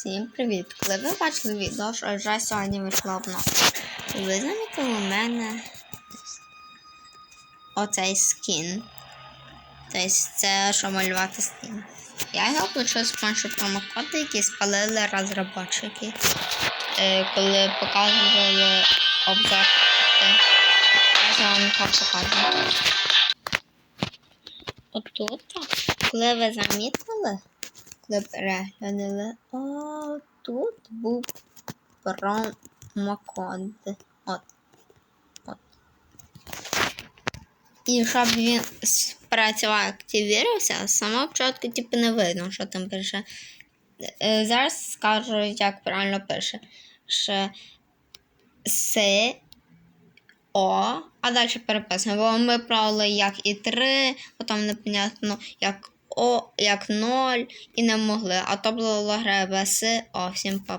Всім привіт! Коли ви бачили відео, що вже сьогодні вийшла обновка, ви замітили у мене оцей скін. Тобто це що малювати скін. Я його включив з помощью промокоду, який спалили розробники, е, коли показували обзор. Вам його покажу. Отут, коли ви замітили, переглянули, о, тут був промокод. От. От. І щоб він спрацював, активувався, з самого початку типу, не видно, що там пише. Е, Зараз скажу, як правильно пише. Ще С О, а далі переписано. Бо ми правили як і 3, потім непонятно як О, як 0 і не могли. А то було гра без О, всім па.